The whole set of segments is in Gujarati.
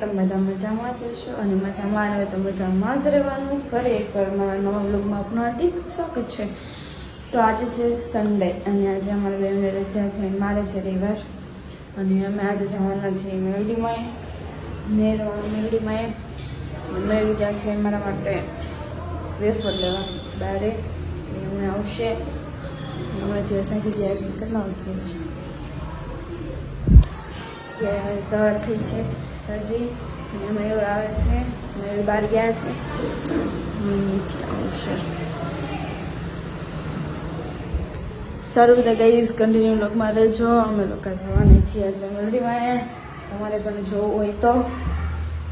તમે બધા મજામાં જ હશો અને મજામાં આવે તો મજામાં જ રહેવાનું. ફરી એકવાર મારા નવા બ્લોગમાં આપનું હાર્દિક સ્વાગત છે. તો આજે છે સન્ડે અને આજે અમારા બેને રજા છે, મારે છે રવિવાર. અને અમે આજે જવાના છીએ મેલડીમાં મેળ મેલડીમાં મેળ ગયા છે મારા માટે વેફર લેવા બારે એમને આવશે. હવેથી જાગી ગયા છે કેટલા વાગ્યા? છે સવાર થઈ છે. હજી અને મયુર આવે છે. મયુર બહાર ગયા છે. આવશે સારું બધા ગાઈઝ કન્ટિન્યુ લોકમાં રહેજો. અમે લોકો જવાની છીએ આજે મેલડીમાં તમારે પણ જોવું હોય તો.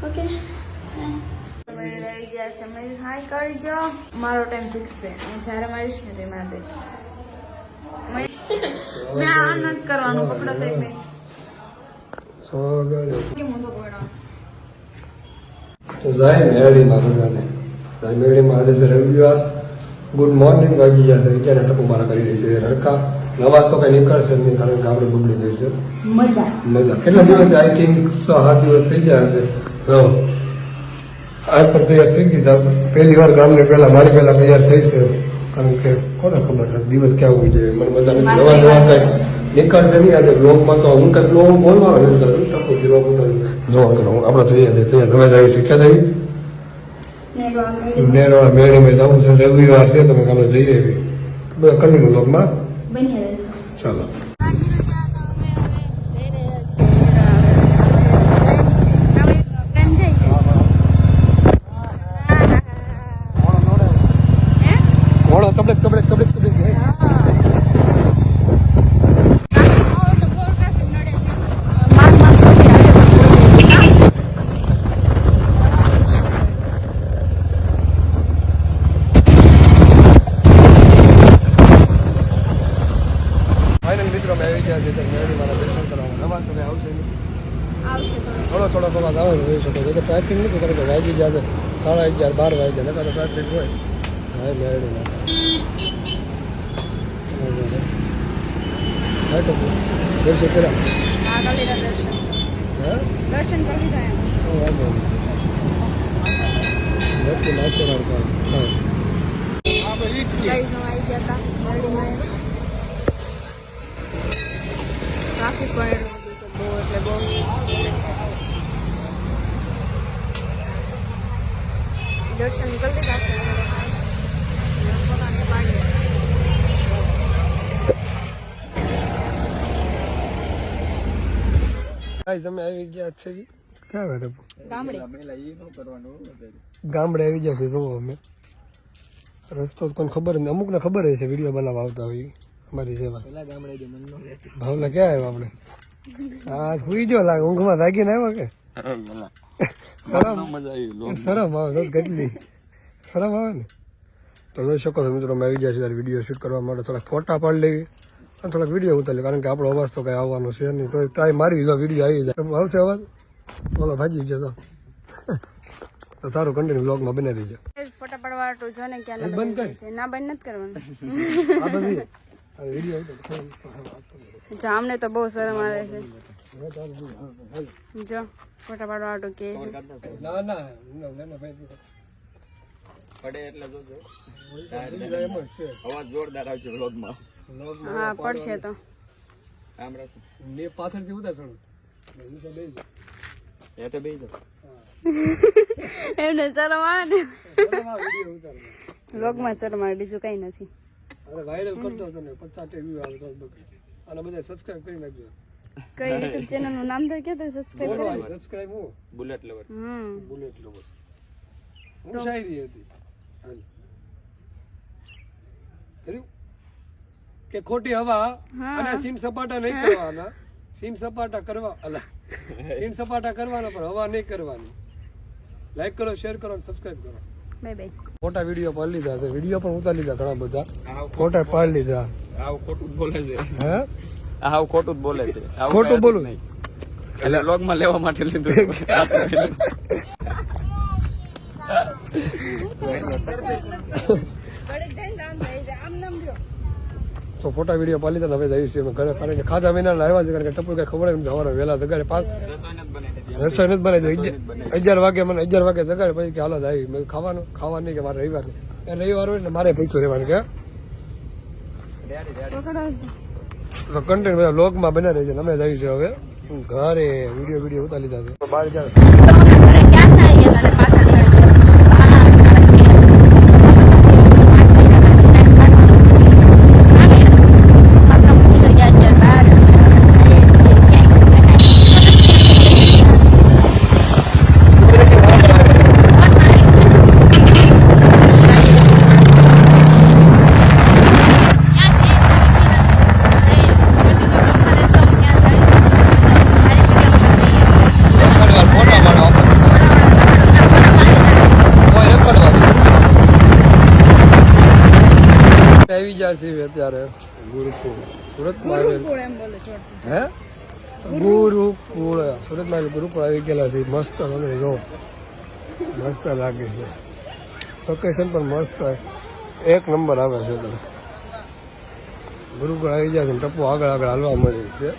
ઓકે આવી ગયા છે મયુર હાય કરી દો. મારો ટાઈમ ફિક્સ છે. હું જ્યારે મારીશ ને તે મારે મેં આ નથી કરવાનું. પકડો તો એક મિનિટ કેમ ઊંધો પકડો તો જાય મેળીમાં બધાને. જાય મેળીમાં આજે રવિવાર. ગુડ મોર્નિંગ વાગી છે. અત્યારે ટપુ મારા કરી રહી છે. રડકા. નવા તો કઈ નીકળશે નહીં કારણ કે આપણે બગડી ગઈ છે. મજા. મજા. કેટલા દિવસ? આઈ થિંક છ સાત દિવસ થઈ ગયા છે હા આ પણ તૈયાર થઈ ગઈ છે. પહેલી વાર ગામને પહેલા મારી પહેલા તૈયાર થઈ છે. કારણ કે કોને ખબર દિવસ ક્યાં હોવી જોઈએ મને મજા નવા નવા કઈ નીકળશે નહીં. આજે બ્લોગમાં તો હું કઈ બ્લોગ બોલવાનો જોવા આપણે તૈયાર છે તૈયાર જ આવી શીખ્યા રોવાનું નેરવા મેળી મેં જવું છે રવિવાર છે તમે કાલે જઈએ એવી બધા કન્ટિન્યુ લોકમાં ચાલો મોડો કબડે કબડે કબડે કબડે ફાઇનલ મિત્રો મેં આવી ગયા છે તો મેળી મારા દર્શન કરવા નવા તો કઈ આવશે નહીં થોડો થોડો અવાજ આવે તો હોઈ શકે છે ટ્રાફિક નથી કારણ કે વાગી જાય છે સાડા અગિયાર બાર વાગ્યા નકા તો ટ્રાફિક હોય હા મેળી ના હા તો દર્શન કર્યા હા દર્શન કરી લીધા એમ. Oh, વાંધો નહીં નથી નાસ્તો રાખતા હા Guys, અમે આવી ગયા હતા મરડીમાં. ટ્રાફિક પણ એટલું બધું છે બહુ એટલે બહુ દર્શન કરી લીધા છે અમે લોકોએ. અને પોતાને પાડીએ. ગાઈસ અમે આવી ગયા છે ક્યાં ગામડે. ગામડે આવી ગયા છે જોવો અમે. રસ્તો તો કોઈને ખબર નહીં. અમુકને ખબર હશે વીડિયો બનાવવા આવતા હોય અમારી જેવા. ભાવલા ક્યાં આવ્યા આપણે? હા સુઈ ગયો લાગે ઊંઘમાં જાગીને આવ્યો કે? શરમ. શરમ આવે કેટલી શરમ આવે ને? તો જોઈ શકો છો મિત્રો અમે આવી ગયા છે ત્યારે વીડિયો શૂટ કરવા માટે થોડાક ફોટા પાડી લેવી. અને થોડાક વીડિયો ઉતારી કારણ કે આપણો અવાજ તો કઈ આવવાનો છે નહીં. તો ટ્રાય મારી દીધો વીડિયો આવી જાય. આવશે અવાજ? બોલો ભાજી જતો તો. સારું કન્ટિન્યુ બ્લોગમાં બને રહીજો ફોટા પાડવા જો ને ક્યાં બંધ કરી. છે. ના બંધ નથી કરવાનું. આ બધી આ વીડિયો જો અમને તો બહુ શરમ આવે છે. જો ફોટા પાડવા કે ના ના ના ના ભાઈ પડે એટલે જોજો. અવાજ જોરદાર આવશે વ્લોગમાં હા પડશે તો. આમ રાખો. ને પાછળથી ઉતાર થોડું નીચે બેસી જા. હેઠે બેસી જાઓ એમને શરમા ને. વ્લોગમાં શરમ બીજું કઈ નથી. અરે વાયરલ કરતો હતો ને પચાસ વ્યૂ આવતો અને બધા સબસ્ક્રાઇબ કરી નાખજો કઈ યુટ્યુબ ચેનલનું નામ તો કે તો સબસ્ક્રાઇબ કરી કરો સબસ્ક્રાઇબ હું? બુલેટ લવર હમ. બુલેટ લવર હું શાયરી હતી. કર્યું? કે ખોટી હવા અને સીમ સપાટા નહીં કરવાના. સીમ સપાટા કરવા અલા. સીમ સપાટા કરવાના પણ હવા નહીં કરવાની. લાઈક કરો શેર કરો અને સબસ્ક્રાઇબ કરો. Bye bye. ફોટા વીડિયો પાડી લીધા છે. વીડિયો પણ ઉતારી લીધા ઘણા બધા. ફોટા પાડી લીધા. આવું ખોટું જ બોલે છે. હે? આવું ખોટું જ બોલે છે. આવું ખોટું બોલું? નહીં. એટલે લોગમાં લેવા માટે લીધું તો ફોટા વીડિયો પાલી લીધા ને હવે જઈએ છીએ ઘરે. કારણ કે ખાધા મહિના આવ્યા છે કારણ કે ટપુ કઈ ખબર નથી હવારે વહેલા તગારે પાંચ રસોઈ નથી બનાવી અગિયાર વાગે મને અગિયાર વાગે જગાડે પછી કે હાલો આવી. મેં ખાવાનું? ખાવાનું નહીં કે મારે રવિવાર છે. એ રવિવાર હોય એટલે મારે ભૂખ્યું રહેવાનું કે તો કન્ટેન્ટ બધા બ્લોગમાં છે રહેજો અમે જઈએ છીએ હવે. ઘરે વીડિયો વીડિયો ઉતારી લીધા છે. બહાર જાય છીએ અત્યારે. ગુરુકુળ. સુરતમાં હે? ગુરુકુળ. સુરતમાં ગુરુકુળ આવી ગયેલા છે. મસ્ત જો. મસ્ત લાગે છે. લોકેશન પણ મસ્ત એક નંબર આવે છે તમે ગુરુકુળ આવી ગયા છે ને આગળ આગળ હાલવા મળે છે.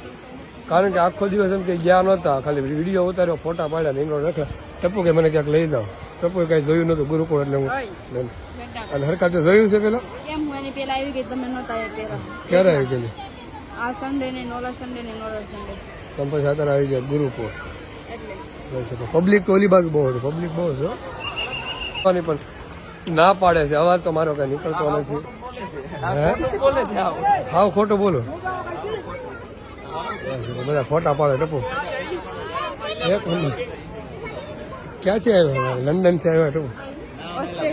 કારણ કે આખો દિવસ એમ કે ગયા નહોતા. ખાલી વીડિયો ઉતાર્યો ફોટા પાડ્યા નીકળો રાખ્યા ટપ્પુ કે મને ક્યાંક લઈ જાઓ. ટપ્પુએ કાંઈ જોયું નહોતું ગુરુકુળ એટલે હું અને હરખાતે જોયું છે પેલા? આવી ગઈ તમે નહોતા ક્યારે આવી ગયેલી? આ સન્ડે ને નોલા સન્ડે ને નોલા સન્ડે તમે સાતર આવી ગયા ગુરુપુર એટલે. પબ્લિક તો ઓલી બાજુ બહુ છે પબ્લિક બહુ છે હો. પણ પણ ના પાડે છે અવાજ તો મારો કઈ નીકળતો નથી. હાવ ખોટું બોલો. બધા ફોટા પાડે ટપુ. એક મિનિટ. ક્યાંથી આવ્યો? લંડનથી આવ્યો ટપુ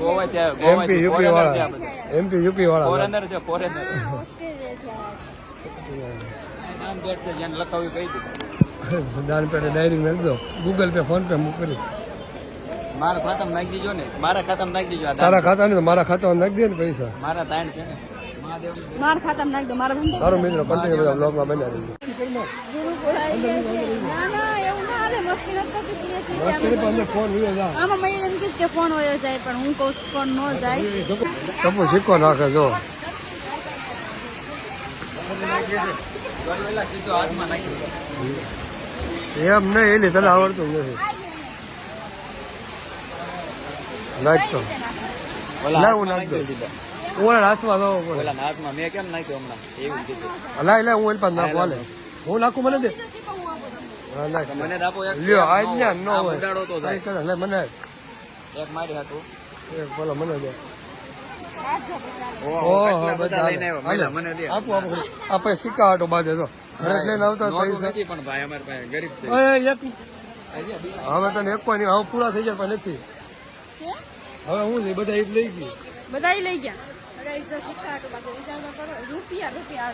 ગોવા છે ગોવા એમપી યુપી વાળા. એમપી યુપી વાળા ફોરેનર છે ફોરેનર નામ પેટ છે જેને લખાવ્યું કહી દીધું. દાન ડાયરી દો ગૂગલ પે ફોન પે મૂક કરી. મારા ખાતામાં નાખી દેજો ને. મારા ખાતામાં નાખી દીજો તારા ખાતા તો મારા ખાતામાં નાખી દે ને પૈસા. મારા તાણ છે ને. મહાદેવ માર ખાતામાં નાખ દો મારા સારું મિત્રો કન્ટિન્યુ બધા બ્લોગમાં બન્યા રહેજો. ના ના એવું ના હાલે મસ્તી નથી આમાં મેં એમ કે ફોન વયો જાય પણ હું કહું ફોન ન જાય ટપુ સિક્કો નાખે જો ગળવેલા સીધો હાથમાં નાખી દીધો. એમ નહીં એલી તને આવડતું નથી નાખતો લાવ હું હાથમાં નાખી દઉં. નાખી દીધો. હું હાથમાં દો ઓલા હાથમાં મેં કેમ નાખ્યો હમણાં એવું કીધું લાય લાય હું એલ પાસે નાખું હું નાખું મને દે મને જ એક લ્યો આજ ને ન હોય. ઉડાડો તો જાય. કઈ લે મને. એક મારી હાથું એક બોલો મને દે. આપણે સિક્કા હાટો બાજે તો ઘરે લઈને આવતા નોટું પૈસા. નથી પણ ભાઈ અમારી પાસે ગરીબ છે. હવે તને એક કોઈ હવે પૂરા થઈ જાય પણ નથી. હવે હું છે બધા એક લઈ ગઈ બધા લઈ ગયા? રૂપિયા રૂપિયા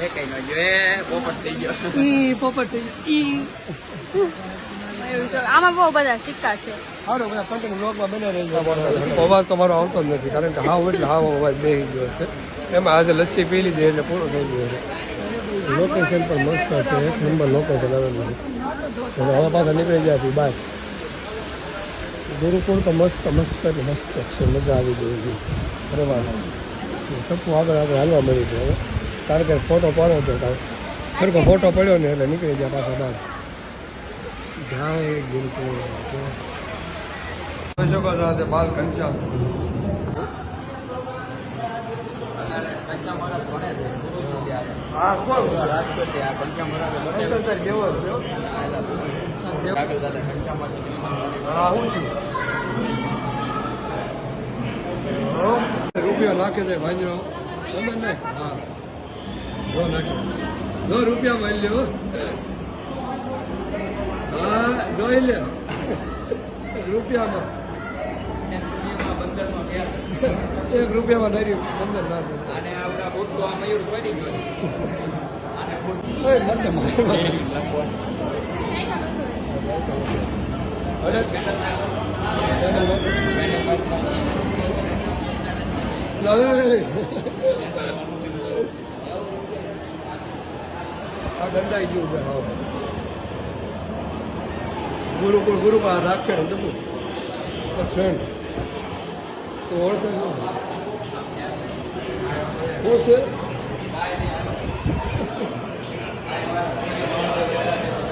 એ કઈ ન ગયો એ પોપટ થઈ ગયો ઈ પોપટ થઈ ઈ આમાં બહુ બધા સિક્કા છે હારો બધા કન્ટેન્ટ બ્લોગમાં બને રહી અવાજ તો મારો આવતો જ નથી કારણ કે હાવ એટલે હાવ અવાજ બેસી ગયો છે એમાં આજે લચ્છી પી લીધી એટલે પૂરું થઈ ગયું છે લોકેશન પણ મસ્ત છે એક નંબર લોકેશન આવેલું છે અને હવે પાછા નીકળી ગયા છે બહાર ગુરુકુળ તો મસ્ત મસ્ત મસ્ત છે મજા આવી ગઈ છે ફરવાનું આગળ આગળ હાલવા મળી ગયો હવે કારણ કે ફોટો પાડો હતો કારણ ખરખો ફોટો પડ્યો ને એટલે નીકળી ગયા પાછા બહાર. જાય ગુરુકુળ જોઈ શકો છો આજે બાલ ઘનશ્યામ. હા કોણ? રાખતો છે આ ઘનશ્યામ બરાબર સરદાર કેવો છે? હો? આગળ દાદા ઘનશ્યામમાંથી નીકળીને હા હું છું. હો? રૂપિયા નાખે છે ભાઈઓ. ખબર ને હા. જો રૂપિયા મારી લ્યો હા. જોઈ લે રૂપિયામાં. એક રૂપિયામાં ડાયરી પંદર લાખ અને આપણા બુટ તો આ મયુર પડી ગયો. ઓય, મને મારે. લાવે. આ ગંદાઈ ગયું છે. ગુરુકુળ ગુરુકુળ રાક્ષણ જમું ક્ષણ તો ઓળખે શું છે?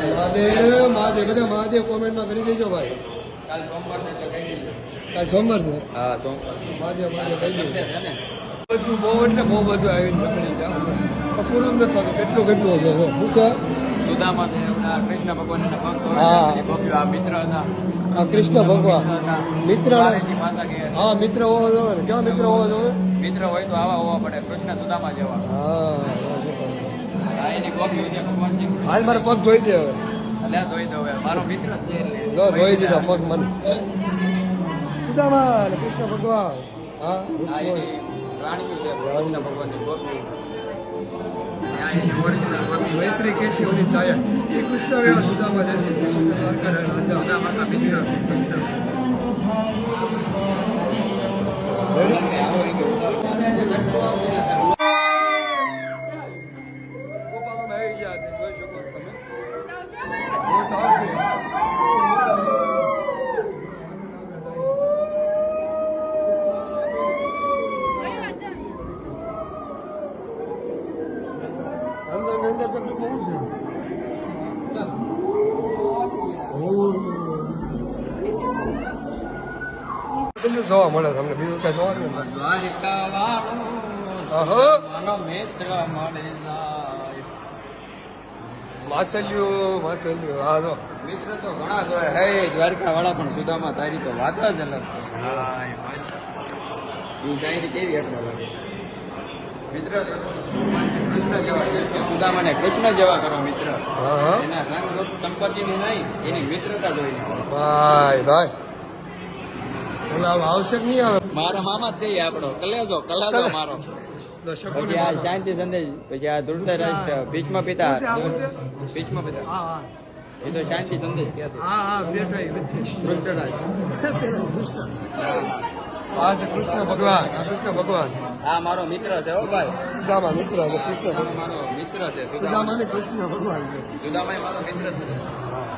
મહાદેવ મહાદેવ બધા મહાદેવ કોમેન્ટમાં કરી દેજો ભાઈ. કાલ સોમવાર કાલ સોમવાર છે? હા સોમવાર. મહાદેવ મહાદેવ કહી દેજો. બધું બહુ એટલે બહુ બધું આવીને પકડી પણ પૂરું નથી થતું કેટલું કેટલું જો. શું છે સુદામા છે કૃષ્ણ ભગવાનના ભક્ત હા. આ મિત્ર હતા. કૃષ્ણ ભગવાન. મિત્ર હા મિત્ર હોવા જોઈએ. કેવા મિત્ર હોવા જોઈએ? મિત્ર હોય તો આવા હોવા પડે. કૃષ્ણ સુદામા જેવા. હા આ એની ગોપીઓ છે ભગવાનજી હાલ મારે પગ ધોઈ દે હવે. દો હવે. મારો મિત્ર છે એટલે. ધોઈ દીધા પગ મને. સુદામા કૃષ્ણ ભગવાન. હા આ એની રાણીઓ છે કૃષ્ણ ભગવાનની ગોપીઓ મૈત્રી કેસી ઓની છાયા શ્રી કૃષ્ણ વેળા સુદામા દેશી શ્રી કૃષ્ણ દ્વારકા રાજા સુદામાના મિત્ર કૃષ્ણ. ગોપામાં આવી ગયા છે જોઈ શકો છો તમે ભોટ આવશે અંદર ને અંદર તકલીફ બહુ છે કેટલું જોવા મળે તમને? બીજું કઈ જોવા નહીં હા જો. મિત્ર તો ઘણા જોયા. હે દ્વારકા વાળા પણ સુદામા તારી તો વાત જ અલગ છે. એ શાયરી કેવી એટલે લાગે? મિત્ર તો ભગવાન શ્રી કૃષ્ણ જેવા છે. કે સુદામાને કૃષ્ણ જેવા કરો મિત્ર. એના રંગ સંપત્તિનું નહીં એની મિત્રતા જોઈને. ભાઈ ભાઈ. આવશે કે નહીં આવે? મારા મામા છે આપણો. કલેજો કલેજો મારો. પછી આ શાંતિ સંદેશ પછી આ ધૃતરાષ્ટ્ર ભીષ્મ પિતા. ભીષ્મ પિતા. હા હા. એ તો શાંતિ સંદેશ કે છે. હા હા બેઠા એ વચ્ચે. ધૃતરાષ્ટ્ર આ છે કૃષ્ણ ભગવાન આ કૃષ્ણ ભગવાન. આ મારો મિત્ર છે હો ભાઈ. સુદામા મિત્ર છે કૃષ્ણ ભગવાન. મારો મિત્ર છે સુદામા. સુદામા ને કૃષ્ણ ભગવાન છે. સુદામાય મારો મિત્ર છે.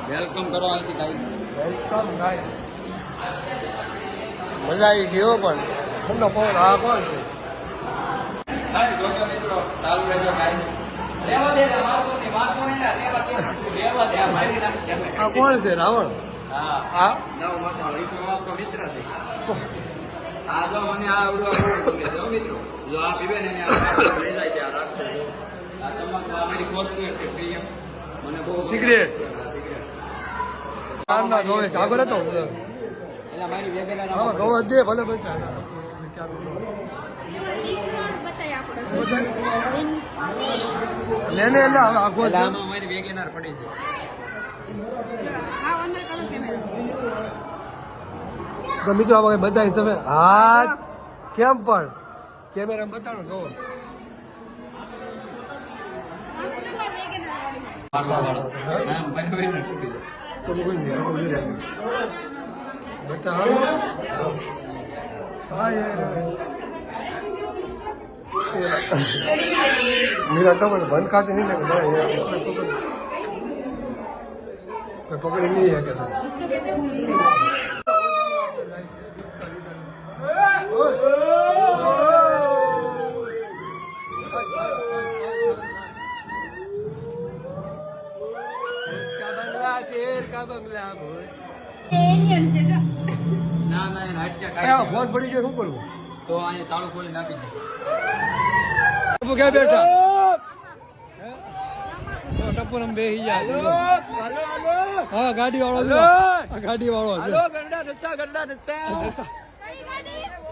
વેલકમ કરો અહીંથી વેલકમ ગાઈસ મજા આવી ગયો પણ. ઠંડો પવન આ કોણ છે? આ કોણ છે રાવણ? હા. મિત્ર છે. આ જો મને આ આવડું મિત્રો. જો આ પીવે ને લઈ જાય છે આ રાખશે. આ તમાકુ આ મારી વસ્તુ છે પ્રિય મને બહુ સિગરેટ. ના જોવે જાગર હતો દે ભલે લેને એટલે હવે આખો વેગેનાર પડી છે. તો મિત્રો આમાં બતાવી તમે? હા. કેમ પણ? કેમેરા બતાડો જો હા, મારી વેગેનાર પડી છે. તમે કોઈ નહીં, કોઈ નહીં. બતાવો સાયર મીરા તમને બંધ ખાતે નહીં લાગે ના, યાર, એટલે પકડ કોઈ પકડી નહીં શકે તને. કા બંગલા તેર કા બંગલા બોલ ના ના એને હટ્યા ફોન પડી ગયો શું કરવું? તો અહીંયા તાળું ખોલી નાખી દે. ક્યાં બેઠા? ટપુ ને બેસી હા ગાડી વાળો ગાડી વાળો છે નસા ગરડા નસા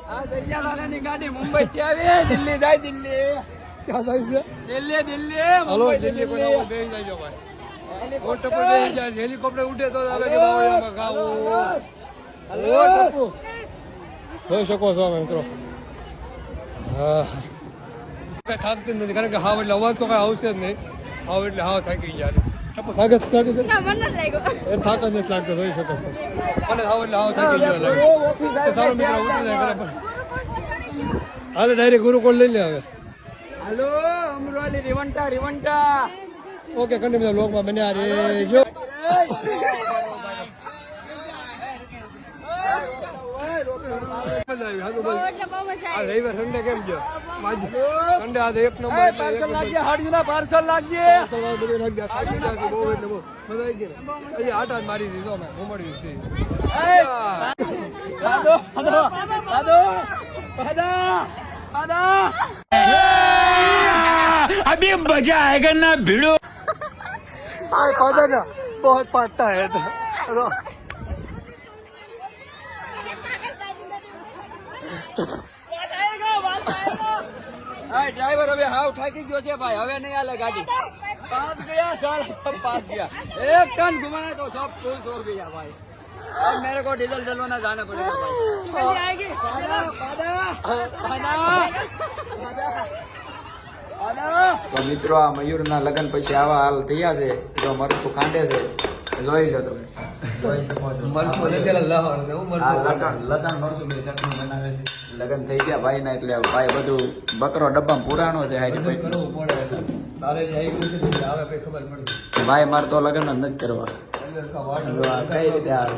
આ દરિયા ગાડી મુંબઈ થી આવી. દિલ્હી જાય દિલ્હી. ક્યાં જાય છે? દિલ્હી દિલ્હી મુંબઈ દિલ્હી કોઈ દિલ્હી જાય ભાઈ. હેલિકોપ્ટર. ઉડે તો આવે કે બાવળિયામાં જોઈ શકો છો અમે મિત્રો હા કઈ જ નથી કારણ કે હા એટલે અવાજ તો કઈ આવશે જ નહીં હાવ એટલે હાવ થાકી ગયા થાકે થાકે છે? ના મને નથી લાગતો જોઈ શકો અને હાવ એટલે હાવ થાકી ગયો લાગે તારો મિત્ર ઉતરી જાય બરાબર હાલે ડાયરેક્ટ ગુરુકુળ લઈ લે હવે હાલો અમરોલી રિવંટા રિવંટા ઓકે કન્ટિન્યુ બ્લોગમાં બન્યા રે જો સંડે કેમ ગયો? સંડે મારી દીધો અમે અભી મજા આયેગા ના ભીડો? આ પાદા ના બહુ પાતા હે ડ્રાઈવર હવે હાવ થાકી ગયો છે ભાઈ હવે નહીં હાલે ગાડી पास गया सारा सब पास गया एक टन घुमाया तो सब फुल सो गया भाई अब मेरे को डीजल डलवाना जाना पड़ेगा भाई आएगी पादा पादा पादा તો મિત્રો આ મયુરના લગ્ન પછી આવા હાલ થયા છે જો મરચું કાંડે છે જોઈ લો તમે જોઈ શકો છો મરચું લખેલા લહણ છે હું આ લસણ લસણ મરચું બે ચટણી બનાવે છે. લગ્ન થઈ ગયા ભાઈ ના એટલે ભાઈ બધું બકરો ડબ્બામાં પુરાણો છે હારી બધું કરવું પડે તારે જે આવી ગયું છે આવે પછી ખબર પડશે. ભાઈ મારે તો લગન જ નથી કરવા. કઈ રીતે આવે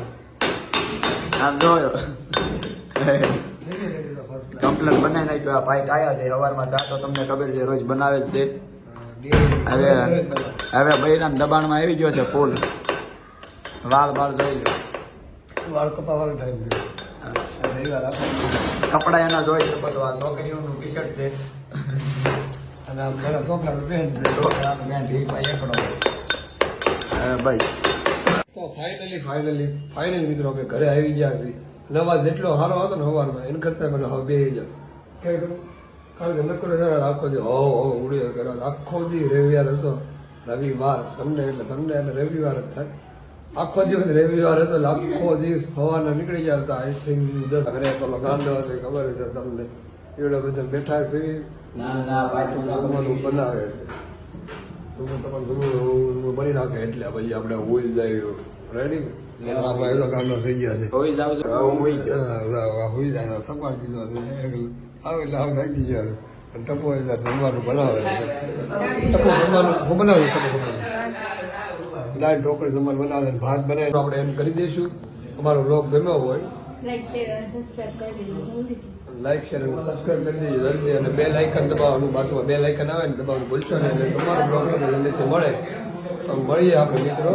આમ જોયો. કમ્પ્લેટ બનાવી નાખ્યો. આ ભાઈ કાયા છે સવારમાં ચા તો તમને ખબર છે રોજ બનાવે જ છે. હવે હવે બૈરામ દબાણમાં આવી ગયો છે ફૂલ. વાળ વાળ જોઈ લો. વાળ કપાવવાનો ટાઈમ ગયો રવિવાર કપડા એના જોઈ છે બસ આ છોકરીઓનું ટી શર્ટ છે. અને આ મારા છોકરાનું પેન્ટ છે. છોકરાનું પેન્ટ એ ભાઈ એકડો. ભાઈ. તો ફાઇનલી ફાઇનલી ફાઇનલી મિત્રો કે ઘરે આવી ગયા છે નવાજ જેટલો સારો હતો ને સવારમાં એને કરતા મને હવે બે જાવ કે કારણ કે નકરો આખો દી હો હો ઉડ્યો કર્યો આખો દી રવિવાર હતો. રવિવાર સન્ડે એટલે સન્ડે એટલે રવિવાર જ થાય. આખો દિવસ રવિવાર હતો એટલે આખો દિવસ સવારના નીકળી ગયા હતા. આઈ થિંક દસ ઘરે પેલો ગાંડો હશે ખબર છે તમને. એવડે બધા બેઠા છે. જમવાનું બનાવે છે. તમે તમારે બની નાખે એટલે પછી આપણે હોઈ જાય. રેડી આપણે એનો ગાંડો થઈ ગયા છે. હોઈ જાય. સંભાળ દીધો આવે એટલે થાકી ગયા છે. ટપો એ ત્યારે જમવાનું બનાવે છે. ટપો હું બનાવ્યું ટપો દાળ ઢોકળી તમારે બનાવે ભાત બનાવીને આપણે એમ કરી દઈશું. અમારો બ્લોગ ગમ્યો હોય લાઈક શેર સબસ્ક્રાઇબ કરી દેજો જલ્દીથી. લાઈક શેર અને સબસ્ક્રાઇબ કરી દેજો જલ્દી. અને બે લાઇકન દબાવવાનું બાજુમાં બે લાઇકન આવે ને દબાવવાનું ભૂલશો ને એટલે તમારો બ્લોગ તમને જલ્દીથી મળે. તો મળીએ આપણે મિત્રો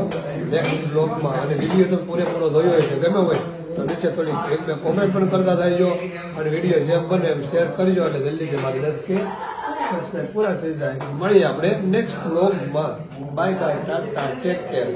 નેક્સ્ટ બ્લોગમાં અને વીડિયો તો પૂરેપૂરો જોયો હોય છે ગમે હોય તો નીચે થોડી એક બે કોમેન્ટ પણ કરતા થઈજો અને વીડિયો જેમ બને એમ શેર કરજો અને જલ્દીથી મારી દસ કે સબસ્ક્રાઇબ પૂરા થઈ જાય. મળીએ આપણે નેક્સ્ટ બ્લોગમાં bye bye tata take care